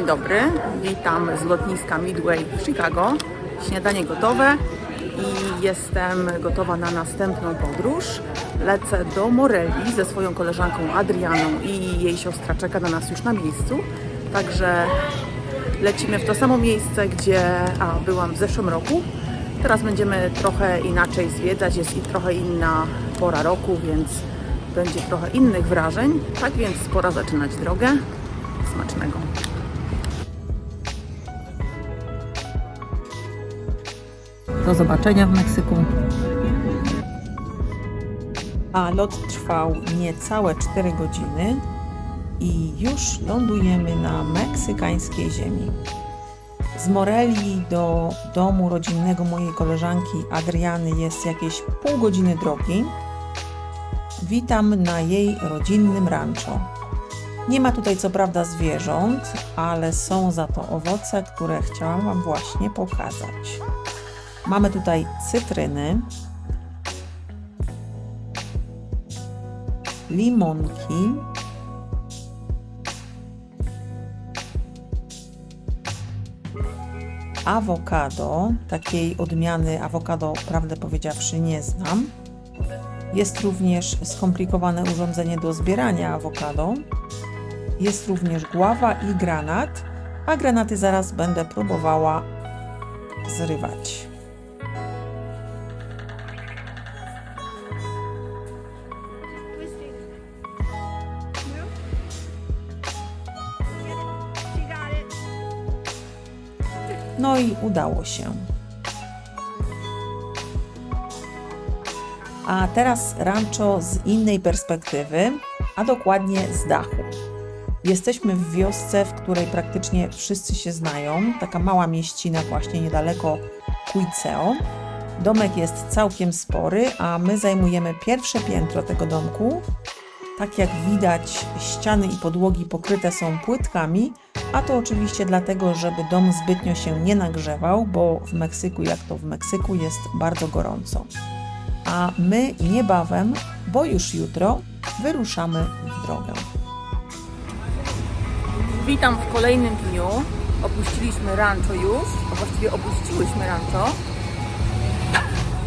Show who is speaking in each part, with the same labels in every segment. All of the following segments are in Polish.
Speaker 1: Dzień dobry, witam z lotniska Midway w Chicago. Śniadanie gotowe i jestem gotowa na następną podróż. Lecę do Morelli ze swoją koleżanką Adrianą i jej siostra czeka na nas już na miejscu. Także lecimy w to samo miejsce, gdzie a, byłam w zeszłym roku. Teraz będziemy trochę inaczej zwiedzać, jest i trochę inna pora roku, więc będzie trochę innych wrażeń. Tak więc pora zaczynać drogę. Smacznego. Do zobaczenia w Meksyku. A lot trwał niecałe 4 godziny i już lądujemy na meksykańskiej ziemi. Z Morelli do domu rodzinnego mojej koleżanki Adriany jest jakieś pół godziny drogi. Witam na jej rodzinnym rancho. Nie ma tutaj co prawda zwierząt, ale są za to owoce, które chciałam Wam właśnie pokazać. Mamy tutaj cytryny, limonki, awokado. Takiej odmiany awokado, prawdę powiedziawszy, nie znam. Jest również skomplikowane urządzenie do zbierania awokado. Jest również gława i granat, a granaty zaraz będę próbowała zrywać.
Speaker 2: No
Speaker 1: i udało się. A teraz rancho z innej perspektywy, a dokładnie z dachu. Jesteśmy w wiosce, w której praktycznie wszyscy się znają. Taka mała mieścina właśnie niedaleko Cuiceo. Domek jest całkiem spory, a my zajmujemy pierwsze piętro tego domku. Tak jak widać, ściany i podłogi pokryte są płytkami, a to oczywiście dlatego, żeby dom zbytnio się nie nagrzewał, bo w Meksyku, jak to w Meksyku, jest bardzo gorąco. A my niebawem, bo już jutro, wyruszamy w drogę. Witam w kolejnym dniu. Opuściliśmy rancho już, a właściwie opuściłyśmy rancho.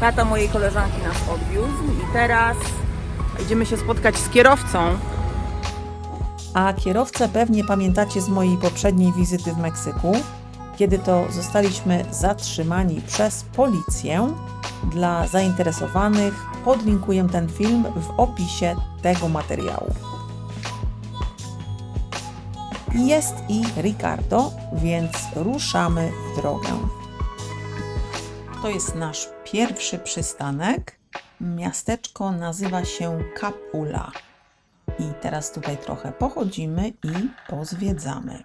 Speaker 1: Tata mojej koleżanki nas odwiózł i teraz idziemy się spotkać z kierowcą. A kierowcę pewnie pamiętacie z mojej poprzedniej wizyty w Meksyku, kiedy to zostaliśmy zatrzymani przez policję. Dla zainteresowanych podlinkuję ten film w opisie tego materiału. Jest i Ricardo, więc ruszamy w drogę. To jest nasz pierwszy przystanek. Miasteczko nazywa się Capula. I teraz tutaj trochę pochodzimy i pozwiedzamy.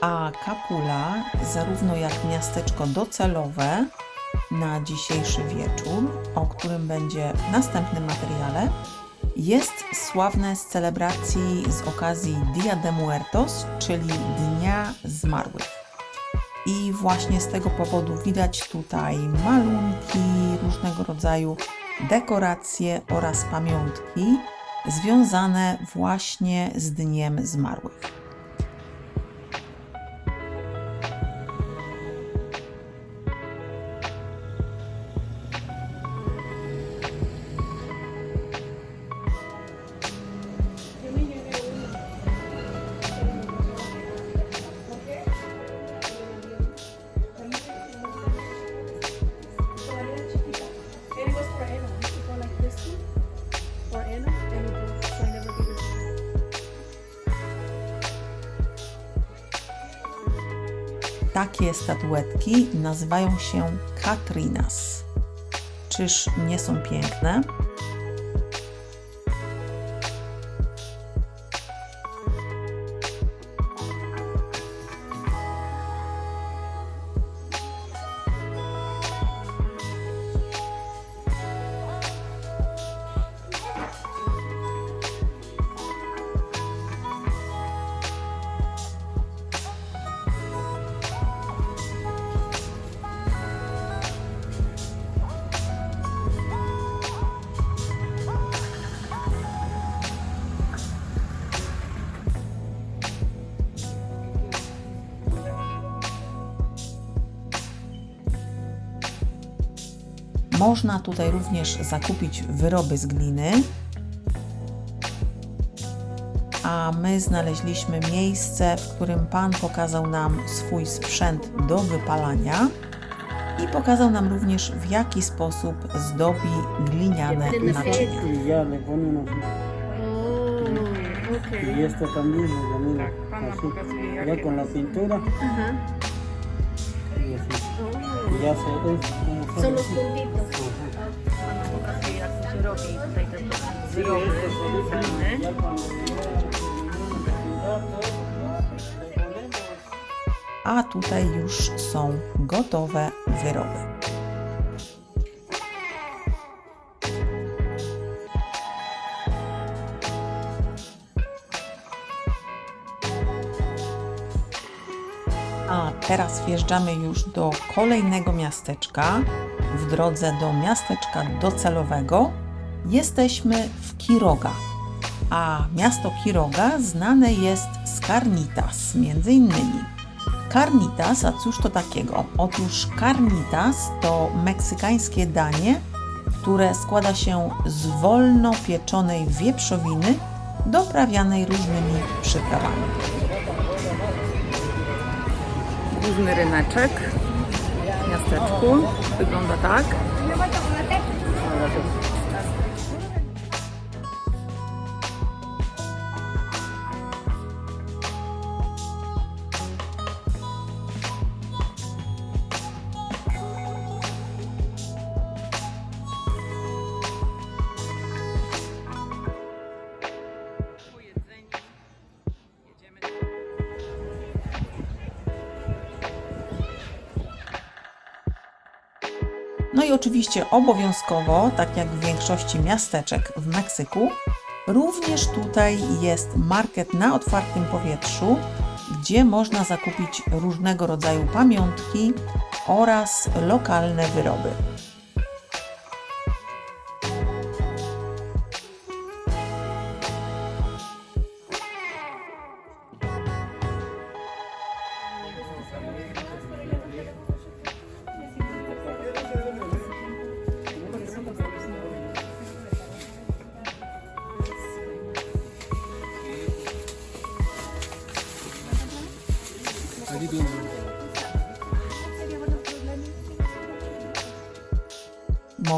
Speaker 1: A Capula, zarówno jak miasteczko docelowe na dzisiejszy wieczór, o którym będzie w następnym materiale, jest sławne z celebracji z okazji Dia de Muertos, czyli Dnia Zmarłych. I właśnie z tego powodu widać tutaj malunki, różnego rodzaju dekoracje oraz pamiątki związane właśnie z Dniem Zmarłych. Takie statuetki nazywają się Katrinas. Czyż nie są piękne? Można tutaj również zakupić wyroby z gliny. A my znaleźliśmy miejsce, w którym Pan pokazał nam swój sprzęt do wypalania i pokazał nam również, w jaki sposób zdobi gliniane naczynia.
Speaker 3: Y.
Speaker 2: Oh,
Speaker 3: Y
Speaker 2: okay.
Speaker 3: esta también,
Speaker 4: Pan nam
Speaker 3: así. Ya con la pintura
Speaker 2: Ajá.
Speaker 3: y así. Y ya se es
Speaker 4: nam pokazuje jak się robi wyroby
Speaker 1: A tutaj już są gotowe wyroby. A teraz wjeżdżamy już do kolejnego miasteczka. W drodze do miasteczka docelowego jesteśmy w Kiroga. A miasto Kiroga znane jest z Carnitas, między innymi. Carnitas, a cóż to takiego? Otóż carnitas to meksykańskie danie, które składa się z wolno pieczonej wieprzowiny doprawianej różnymi przyprawami.
Speaker 4: Główny ryneczek w miasteczku. Wygląda tak.
Speaker 1: No i oczywiście obowiązkowo, tak jak w większości miasteczek w Meksyku, również tutaj jest market na otwartym powietrzu, gdzie można zakupić różnego rodzaju pamiątki oraz lokalne wyroby.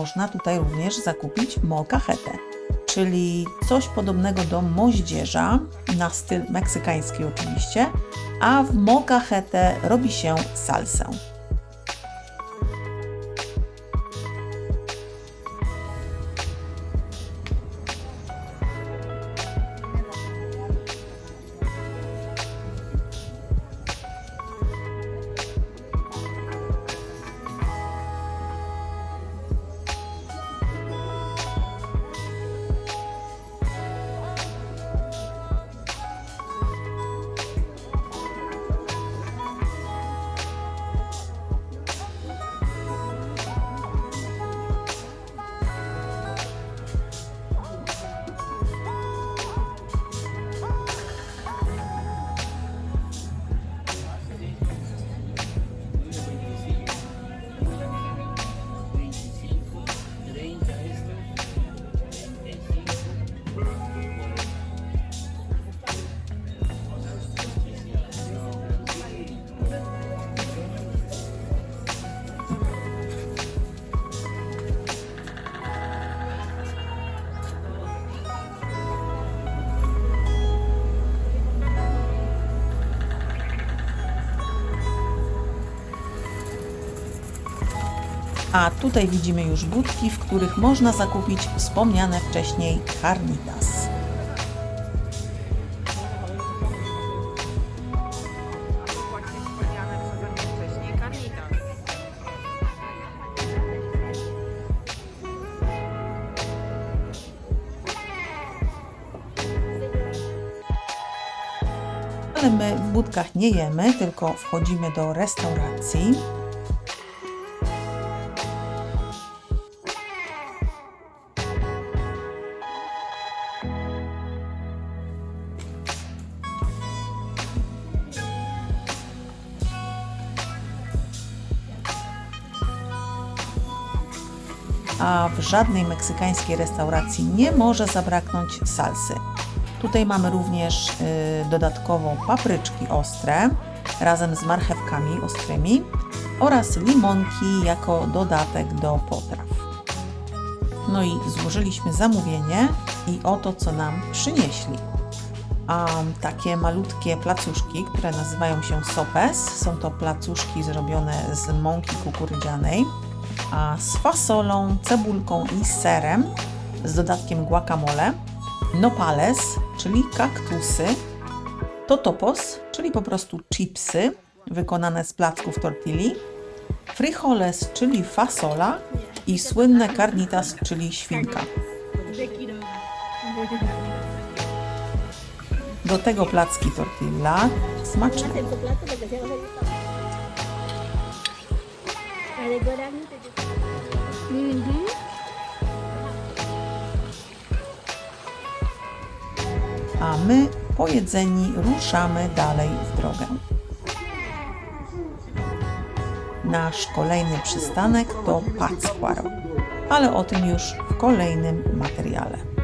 Speaker 1: Można tutaj również zakupić molcajete, czyli coś podobnego do moździerza, na styl meksykański oczywiście, a w molcajete robi się salsę. A tutaj widzimy już budki, w których można zakupić wspomniane wcześniej carnitas. Ale my w budkach nie jemy, tylko wchodzimy do restauracji. A w żadnej meksykańskiej restauracji nie może zabraknąć salsy. Tutaj mamy również y, dodatkowo papryczki ostre razem z marchewkami ostrymi oraz limonki jako dodatek do potraw. No i złożyliśmy zamówienie i oto co nam przynieśli. A takie malutkie placuszki, które nazywają się sopes. Są to placuszki zrobione z mąki kukurydzianej, a z fasolą, cebulką i serem z dodatkiem guacamole. Nopales, czyli kaktusy. Totopos, czyli po prostu chipsy wykonane z placków tortilli. Frijoles, czyli fasola i słynne carnitas, czyli świnka. Do tego placki tortilla smaczne.
Speaker 2: Mm-hmm.
Speaker 1: a my pojedzeni ruszamy dalej w drogę. Nasz kolejny przystanek to Pátzcuaro, ale o tym już w kolejnym materiale.